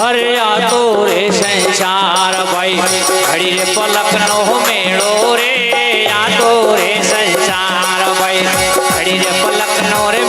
हरिया तोरे संसार भाई। घड़ी रे पलक नो मेड़ो रे या तोरे संसार भाई। घड़ी रे पलक नो रे